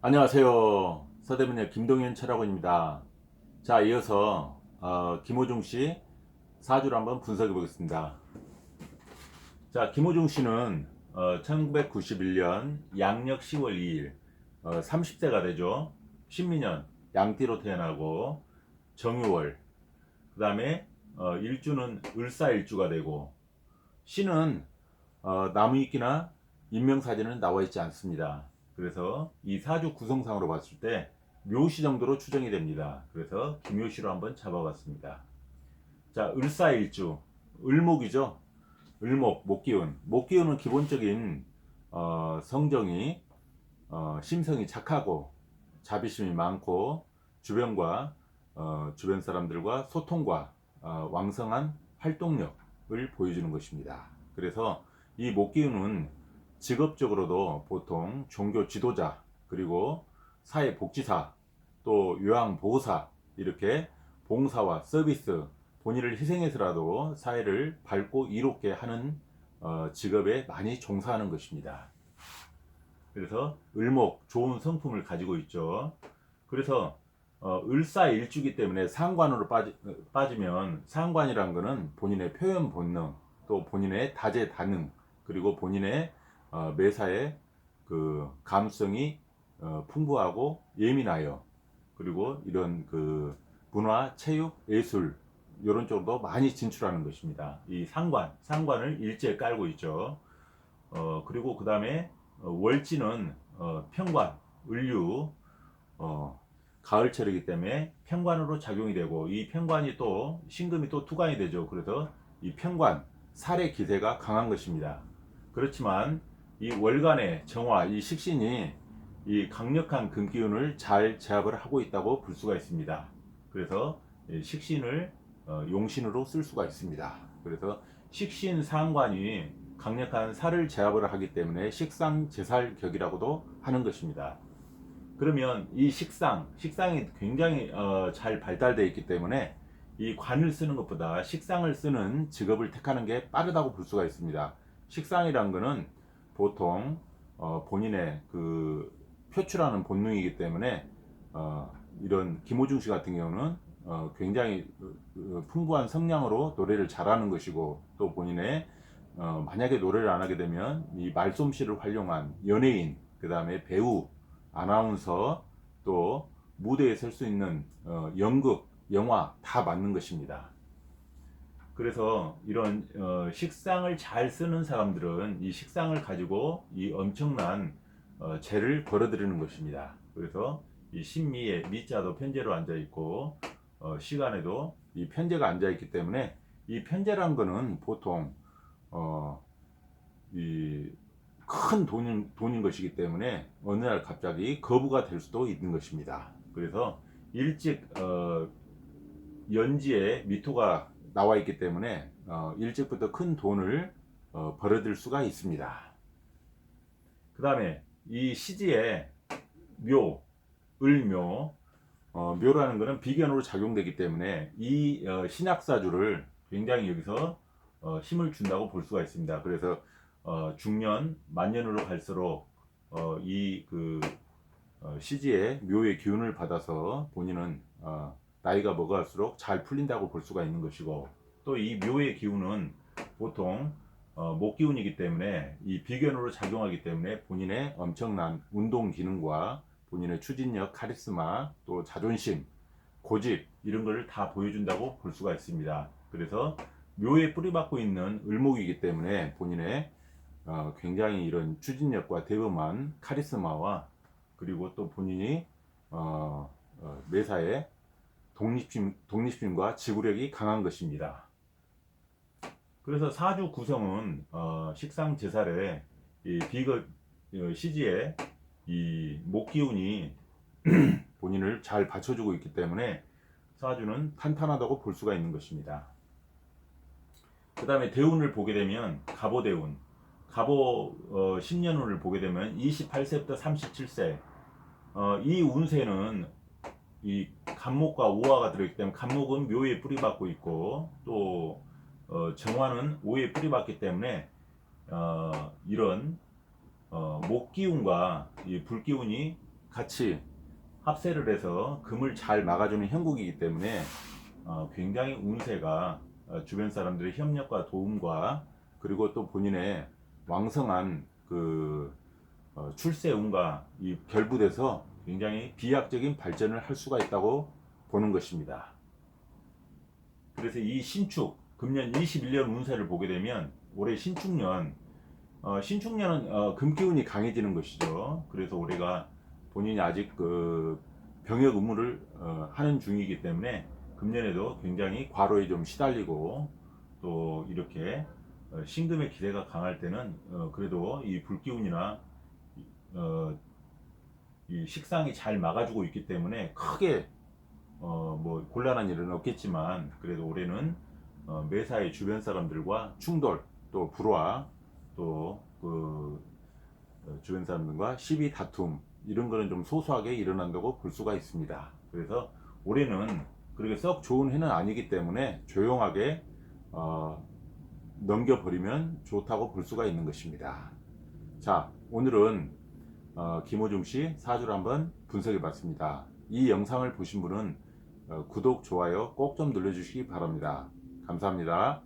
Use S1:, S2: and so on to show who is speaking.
S1: 안녕하세요. 서대문의 김동현 철학원입니다. 자, 이어서 어, 김호중 씨 사주를 한번 분석해 보겠습니다. 자, 김호중 씨는 어, 1991년 양력 10월 2일 어, 30세가 되죠. 신민년 양띠로 태어나고 정유월 그 다음에 어, 일주는 을사일주가 되고 씨는 어, 나무위키나 인명사진은 나와 있지 않습니다. 그래서 이 사주 구성상으로 봤을 때 묘시 정도로 추정이 됩니다. 그래서 김묘시로 한번 잡아봤습니다. 자, 을사일주, 을목이죠. 을목, 목기운. 목기운은 기본적인 어, 성정이 어, 심성이 착하고 자비심이 많고 주변과 어, 주변 사람들과 소통과 어, 왕성한 활동력을 보여주는 것입니다. 그래서 이 목기운은 직업적으로도 보통 종교 지도자 그리고 사회복지사 또 요양보호사 이렇게 봉사와 서비스 본인을 희생해서라도 사회를 밝고 이롭게 하는 어, 직업에 많이 종사하는 것입니다. 그래서 을목 좋은 성품을 가지고 있죠. 그래서 어, 을사일주기 때문에 상관으로 빠지, 빠지면 상관이란 거는 본인의 표현 본능 또 본인의 다재다능 그리고 본인의 어, 매사에 그 감성이 어, 풍부하고 예민하여 그리고 이런 그 문화, 체육, 예술 이런 쪽으로 많이 진출하는 것입니다. 이 상관, 상관을 일제에 깔고 있죠. 어, 그리고 그 다음에 월지는 어, 평관, 을류, 어, 가을철이기 때문에 평관으로 작용이 되고 이 평관이 또 신금이 또 투관이 되죠. 그래서 이 평관, 살의 기세가 강한 것입니다. 그렇지만 이 월간의 정화, 이 식신이 이 강력한 금기운을 잘 제압을 하고 있다고 볼 수가 있습니다. 그래서 이 식신을 어, 용신으로 쓸 수가 있습니다. 그래서 식신 상관이 강력한 살을 제압을 하기 때문에 식상 제살격이라고도 하는 것입니다. 그러면 이 식상, 식상이 굉장히 어, 잘 발달되어 있기 때문에 이 관을 쓰는 것보다 식상을 쓰는 직업을 택하는 게 빠르다고 볼 수가 있습니다. 식상이란 거는 보통 어, 본인의 그 표출하는 본능이기 때문에 어, 이런 김호중 씨 같은 경우는 어, 굉장히 어, 풍부한 성량으로 노래를 잘하는 것이고 또 본인의 어, 만약에 노래를 안 하게 되면 이 말솜씨를 활용한 연예인 그 다음에 배우 아나운서 또 무대에 설 수 있는 어, 연극 영화 다 맞는 것입니다. 그래서 이런 어, 식상을 잘 쓰는 사람들은 이 식상을 가지고 이 엄청난 어, 죄를 벌어들이는 것입니다. 그래서 이 신미에 미자도 편제로 앉아 있고 어, 시간에도 이 편제가 앉아 있기 때문에 이 편제란 거는 보통 어, 이 큰 돈인, 돈인 것이기 때문에 어느 날 갑자기 거부가 될 수도 있는 것입니다. 그래서 일찍 어, 연지에 미토가 나와 있기 때문에 어, 일찍부터 큰 돈을 어, 벌어들 수가 있습니다. 그 다음에 이 시지에 묘, 을묘, 어, 묘라는 것은 비견으로 작용되기 때문에 이 어, 신약사주를 굉장히 여기서 어, 힘을 준다고 볼 수가 있습니다. 그래서 어, 중년, 만년으로 갈수록 어, 이그 어, 시지의 묘의 기운을 받아서 본인은 어, 나이가 먹어갈수록 잘 풀린다고 볼 수가 있는 것이고 또 이 묘의 기운은 보통 어, 목 기운이기 때문에 이 비견으로 작용하기 때문에 본인의 엄청난 운동 기능과 본인의 추진력, 카리스마, 또 자존심, 고집 이런 걸다 보여준다고 볼 수가 있습니다. 그래서 묘에 뿌리박고 있는 을목이기 때문에 본인의 어, 굉장히 이런 추진력과 대범한 카리스마와 그리고 또 본인이 어, 어, 매사에 독립심, 독립심과 지구력이 강한 것입니다. 그래서 사주 구성은 어, 식상 제살에 이 비거 어, 시지에 이 목기운이 본인을 잘 받쳐주고 있기 때문에 사주는 탄탄하다고 볼 수가 있는 것입니다. 그 다음에 대운을 보게 되면 갑오 대운, 갑오 어, 10년운을 보게 되면 28세부터 37세 어, 이 운세는 이 간목과 오화가 들어있기 때문에 간목은 묘에 뿌리박고 있고 또 어, 정화는 오에 뿌리박기 때문에 어, 이런 어, 목 기운과 이 불 기운이 같이 합세를 해서 금을 잘 막아주는 형국이기 때문에 어, 굉장히 운세가 어, 주변 사람들의 협력과 도움과 그리고 또 본인의 왕성한 그 어, 출세 운과 이 결부돼서 굉장히 비약적인 발전을 할 수가 있다고 보는 것입니다. 그래서 이 신축 금년 21년 운세를 보게 되면 올해 신축년 어, 신축년은 어, 금기운이 강해지는 것이죠. 그래서 올해가 본인이 아직 그 병역 의무를 어, 하는 중이기 때문에 금년에도 굉장히 과로에 좀 시달리고 또 이렇게 어, 신금의 기세가 강할 때는 어, 그래도 이 불기운이나 어, 이 식상이 잘 막아주고 있기 때문에 크게 어, 뭐 곤란한 일은 없겠지만 그래도 올해는 어, 매사의 주변 사람들과 충돌 또 불화 또그 어, 주변 사람들과 시비 다툼 이런 거는 좀 소소하게 일어난다고 볼 수가 있습니다. 그래서 올해는 그렇게 썩 좋은 해는 아니기 때문에 조용하게 어, 넘겨버리면 좋다고 볼 수가 있는 것입니다. 자, 오늘은 어, 김호중 씨 사주를 한번 분석해 봤습니다. 이 영상을 보신 분은 어, 구독, 좋아요 꼭 좀 눌러주시기 바랍니다. 감사합니다.